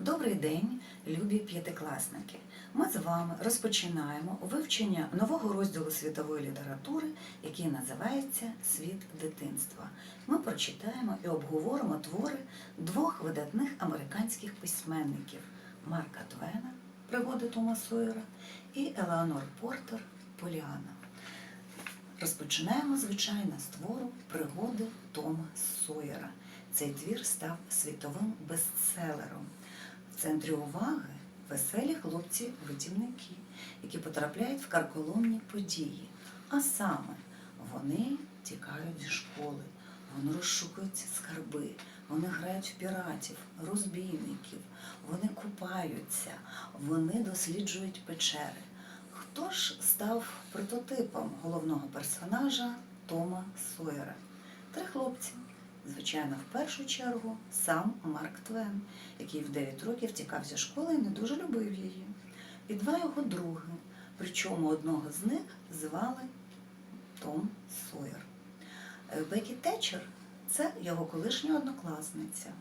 Добрий день, любі п'ятикласники! Ми з вами розпочинаємо вивчення нового розділу світової літератури, який називається Світ дитинства. Ми прочитаємо і обговоримо твори двох видатних американських письменників Марка Твена Пригоди Тома Сойера і Елеонор Портер Поліана. Розпочинаємо, звичайно, з твору Пригоди Тома Сойера. Цей твір став світовим бестселером. В центрі уваги веселі хлопці-витівники, які потрапляють в карколомні події. А саме вони тікають зі школи, вони розшукують скарби, вони грають в піратів, розбійників, вони купаються, вони досліджують печери. Хто ж став прототипом головного персонажа Тома Сойера? Три хлопці. Звичайно, в першу чергу сам Марк Твен, який в 9 років тікав зі школи і не дуже любив її. І два його други, причому одного з них звали Том Сойер. Е, Бекі Тетчер це його колишня однокласниця.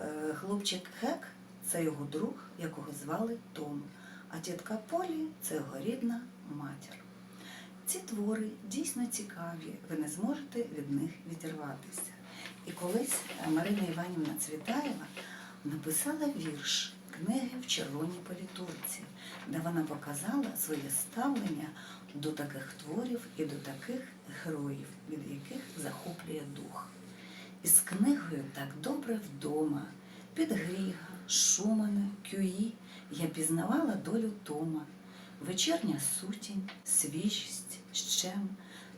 Е, Хлопчик Хек це його друг, якого звали Том. А тітка Полі це його рідна матір. Ці твори дійсно цікаві, ви не зможете від них відірватися. І колись Марина Іванівна Цвітаєва написала вірш книги в червоній політурці, де вона показала своє ставлення до таких творів і до таких героїв, від яких захоплює дух. Із книгою так добре вдома, під Гріга, Шумана, Кюї я пізнавала долю Тома, вечірня сутінь, свіжість, щем,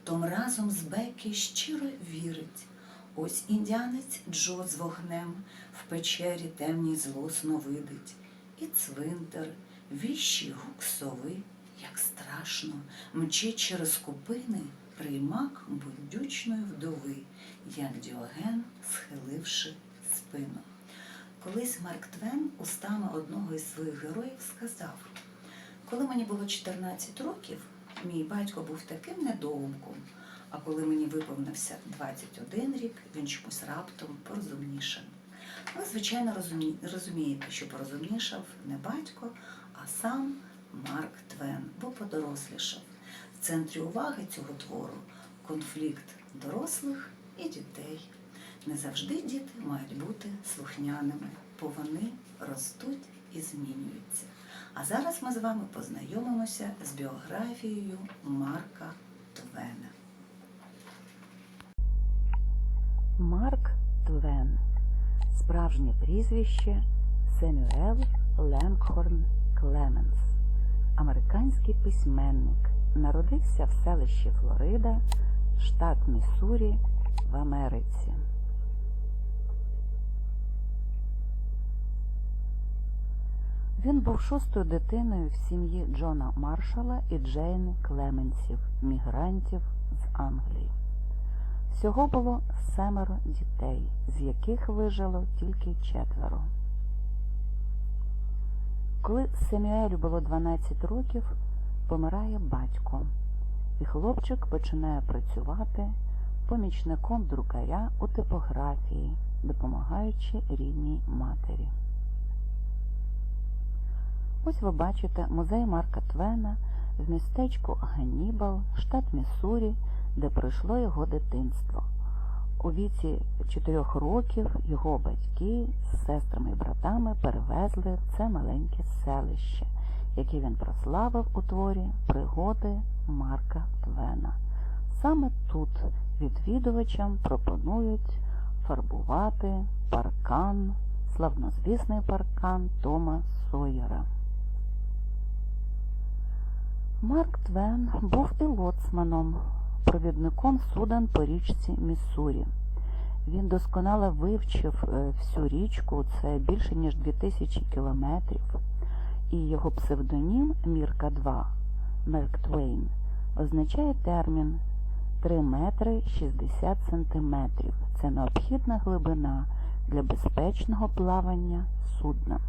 Том разом з Бекі щиро вірить. Ось індіанець Джо з вогнем в печері темній злосно видить, і цвинтар, віщий гук сови, як страшно, мчить через купини приймак будючної вдови, як Діоген, схиливши спину. Колись Марк Твен устами одного із своїх героїв сказав: коли мені було 14 років, мій батько був таким недоумком, а коли мені виповнився 21 рік, він чомусь раптом порозумнішав. Ви, звичайно, розумі... розумієте, що порозумнішав не батько, а сам Марк Твен, бо подорослішав. В центрі уваги цього твору конфлікт дорослих і дітей. Не завжди діти мають бути слухняними, бо вони ростуть і змінюються. А зараз ми з вами познайомимося з біографією Марка Твена. Марк Твен. Справжнє прізвище Семюел Ленкхорн Клеменс. Американський письменник. Народився в селищі Флорида, штат Міссурі в Америці. Він був шостою дитиною в сім'ї Джона Маршала і Джейн Клеменсів, мігрантів з Англії. Всього було семеро дітей, з яких вижило тільки четверо. Коли Семюелю було 12 років, помирає батько, і хлопчик починає працювати помічником друкаря у типографії, допомагаючи рідній матері. Ось ви бачите музей Марка Твена в містечку Ганнібал, штат Міссурі, де пройшло його дитинство. У віці 4 років його батьки з сестрами і братами перевезли в це маленьке селище, яке він прославив у творі Пригоди Марка Твена. Саме тут відвідувачам пропонують фарбувати паркан, славнозвісний паркан Тома Сойера. Марк Твен був і лоцманом, провідником суден по річці Міссурі. Він досконало вивчив е, всю річку, це більше ніж 2000 кілометрів, і його псевдонім Мірка 2 Мерк Твейн означає термін 3 метри 60 сантиметрів. Це необхідна глибина для безпечного плавання судна.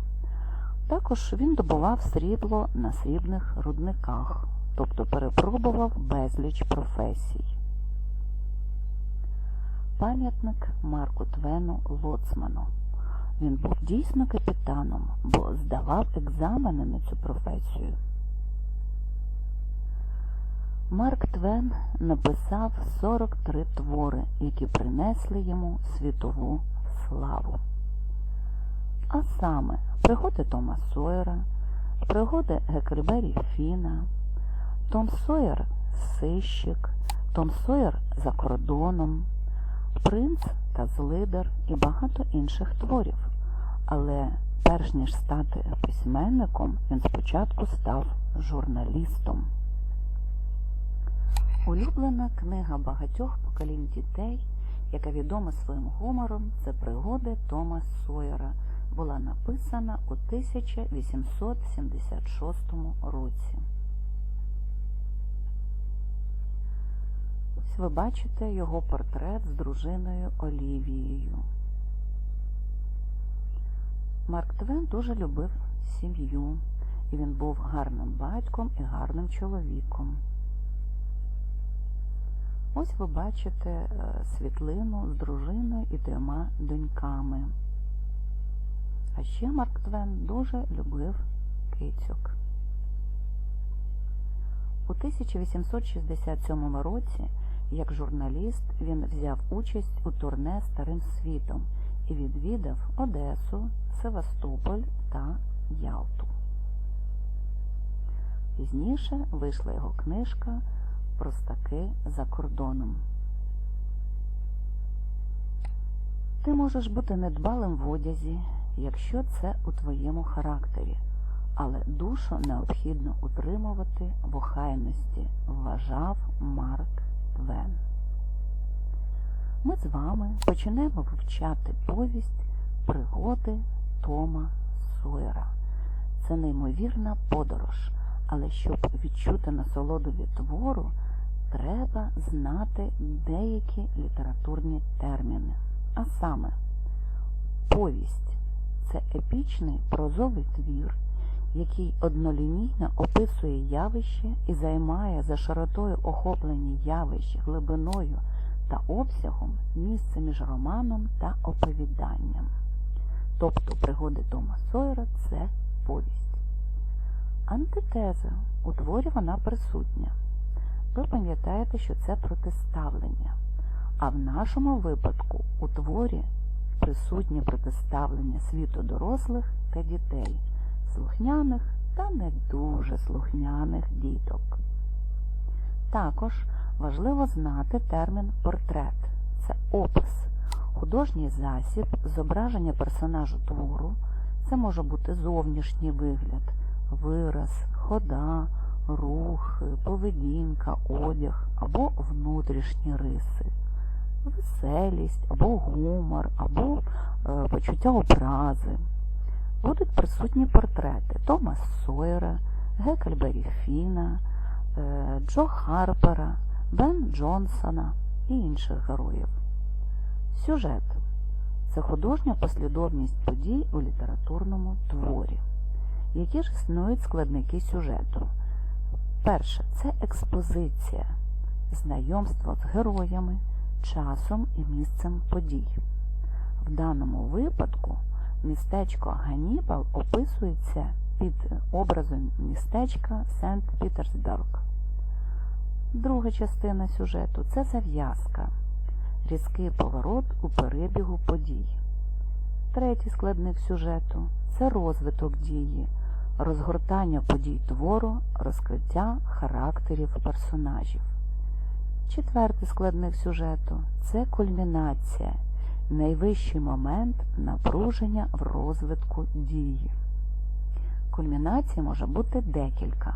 Також він добував срібло на срібних рудниках, тобто перепробував безліч професій. Пам'ятник Марку Твену Лоцману. Він був дійсно капітаном, бо здавав екзамени на цю професію. Марк Твен написав 43 твори, які принесли йому світову славу. А саме пригоди Тома Сойера, пригоди Гекельбері Фіна, Том Сойер Сищик, Том Сойер за кордоном, Принц та Злидер і багато інших творів. Але перш ніж стати письменником, він спочатку став журналістом. Улюблена книга багатьох поколінь дітей, яка відома своїм гумором, це пригоди Тома Сойера, була написана у 1876 році. Ось ви бачите його портрет з дружиною Олівією. Марк Твен дуже любив сім'ю, і він був гарним батьком і гарним чоловіком. Ось ви бачите е, світлину з дружиною і трьома доньками. А ще Марк Твен дуже любив кицьок. У 1867 році, як журналіст, він взяв участь у турне Старим світом і відвідав Одесу, Севастополь та Ялту. Пізніше вийшла його книжка Простаки за кордоном. Ти можеш бути недбалим в одязі, якщо це у твоєму характері, але душу необхідно утримувати в охайності, вважав Марк Твен. Ми з вами почнемо вивчати повість пригоди Тома Сойера. Це неймовірна подорож, але щоб відчути насолоду від твору, треба знати деякі літературні терміни. А саме, повість це епічний прозовий твір, який однолінійно описує явище і займає за широтою охоплені явищ, глибиною та обсягом місце між романом та оповіданням. Тобто пригоди Тома Сойера це повість. Антитеза у творі вона присутня. Ви пам'ятаєте, що це протиставлення. А в нашому випадку у творі присутнє протиставлення світу дорослих та дітей, слухняних та не дуже слухняних діток. Також важливо знати термін портрет це опис, художній засіб, зображення персонажу твору. Це може бути зовнішній вигляд, вираз, хода, рух, поведінка, одяг або внутрішні риси, веселість або гумор, або е, почуття образи. Будуть присутні портрети Тома Сойера, Гекельбері Фіна, е, Джо Харпера, Бен Джонсона і інших героїв. Сюжет це художня послідовність подій у літературному творі. Які ж існують складники сюжету? Перше це експозиція, знайомство з героями, часом і місцем подій. В даному випадку містечко Ганібал описується під образом містечка Сент-Пітерсберг. Друга частина сюжету це зав'язка, різкий поворот у перебігу подій. Третій складник сюжету це розвиток дії, розгортання подій твору, розкриття характерів персонажів. Четвертий складник сюжету це кульмінація, найвищий момент напруження в розвитку дії. Кульмінацій може бути декілька.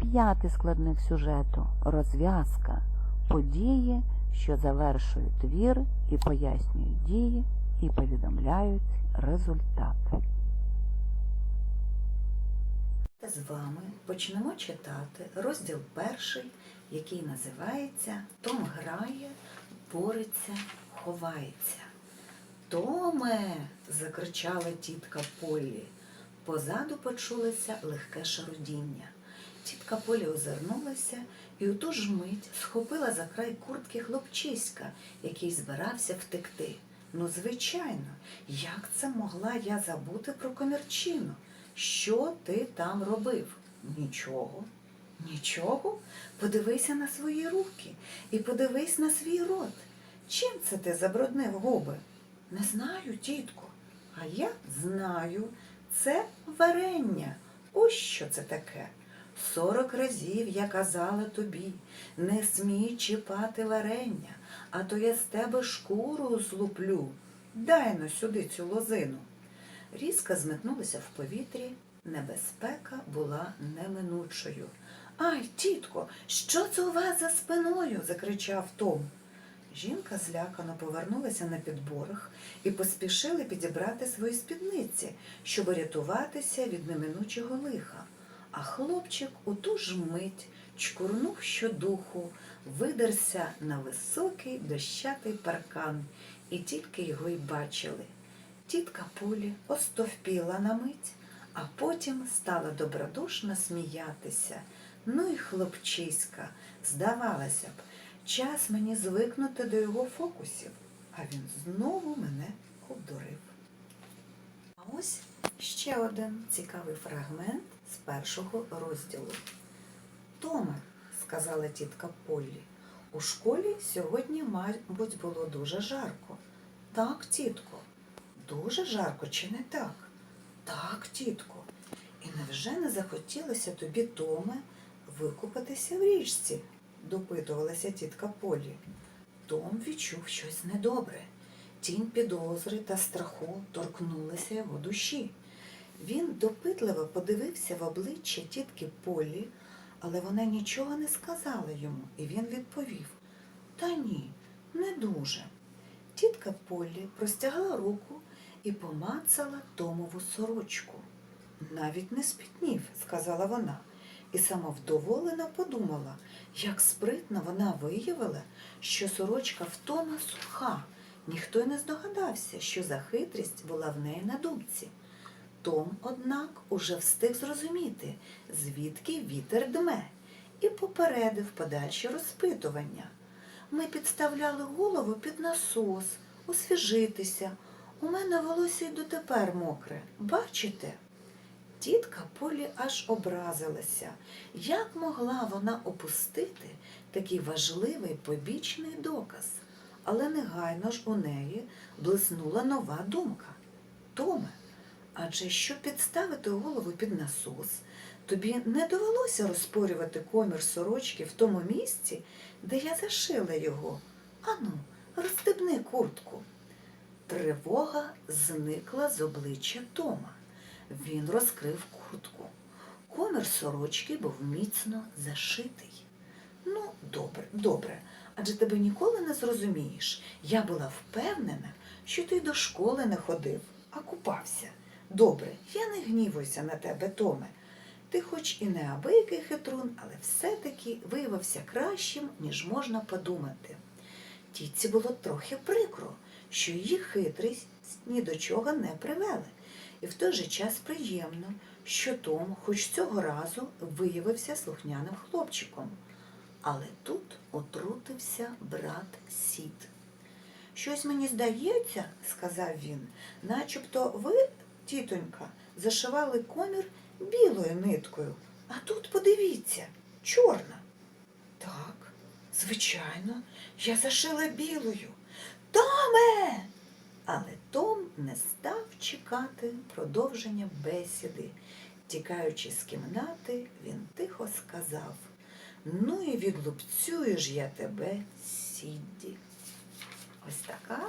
П'ятий складник сюжету розв'язка, події, що завершують твір і пояснюють дії, і повідомляють результат. З вами почнемо читати розділ перший, який називається Том грає, бореться, ховається. Томе. закричала тітка Поллі. Позаду почулося легке шарудіння. Тітка Полі озирнулася і у ту ж мить схопила за край куртки хлопчиська, який збирався втекти. Ну, звичайно, як це могла я забути про комірчину? Що ти там робив? Нічого. Нічого? Подивися на свої руки і подивись на свій рот. Чим це ти забруднив губи? Не знаю, тітко. А я знаю. Це варення. Ось що це таке. Сорок разів я казала тобі, не смій чіпати варення, а то я з тебе шкуру злуплю. Дай но сюди цю лозину. Різка зметнулася в повітрі, небезпека була неминучою. Ай, тітко, що це у вас за спиною? закричав Том. Жінка злякано повернулася на підборах і поспішили підібрати свої спідниці, щоб рятуватися від неминучого лиха. А хлопчик у ту ж мить чкурнув щодуху, видерся на високий дощатий паркан, і тільки його й бачили. Тітка Полі остовпіла на мить, а потім стала добродушно сміятися. Ну і хлопчиська, здавалося б, час мені звикнути до його фокусів, а він знову мене обдурив. А ось ще один цікавий фрагмент з першого розділу. Томе, сказала тітка Поллі, у школі сьогодні, мабуть, було дуже жарко. Так, тітко, дуже жарко, чи не так? Так, тітко. І невже не захотілося тобі, Томе, викупатися в річці? Допитувалася тітка Полі. Том відчув щось недобре. Тінь підозри та страху торкнулася його душі. Він допитливо подивився в обличчя тітки Полі, але вона нічого не сказала йому, і він відповів Та ні, не дуже. Тітка Полі простягла руку і помацала Томову сорочку. Навіть не спітнів, сказала вона, і самовдоволена подумала, як спритно вона виявила, що сорочка в Тома суха. Ніхто й не здогадався, що за хитрість була в неї на думці. Том, однак, уже встиг зрозуміти, звідки вітер дме, і попередив подальші розпитування. Ми підставляли голову під насос, освіжитися. У мене волосся й дотепер мокре. Бачите? Тітка Полі аж образилася. Як могла вона опустити такий важливий побічний доказ? Але негайно ж у неї блиснула нова думка. Томе, адже щоб підставити голову під насос, тобі не довелося розпорювати комір сорочки в тому місці, де я зашила його. Ану, розстебни куртку. Тривога зникла з обличчя Тома. Він розкрив куртку. Комір сорочки був міцно зашитий. Ну, добре, добре, адже тебе ніколи не зрозумієш. Я була впевнена, що ти до школи не ходив, а купався. Добре, я не гнівуюся на тебе, Томе. Ти хоч і не абийкий хитрун, але все-таки виявився кращим, ніж можна подумати. Тітці було трохи прикро, що її хитрість ні до чого не привели. І в той же час приємно, що Том хоч цього разу виявився слухняним хлопчиком. Але тут отрутився брат Сід. Щось мені здається, сказав він, начебто ви, тітонька, зашивали комір білою ниткою, а тут подивіться, чорна. Так, звичайно, я зашила білою. Томе! Але Том не став чекати продовження бесіди. Тікаючи з кімнати, він тихо сказав Ну і відлупцюю ж я тебе, Сідді. Ось така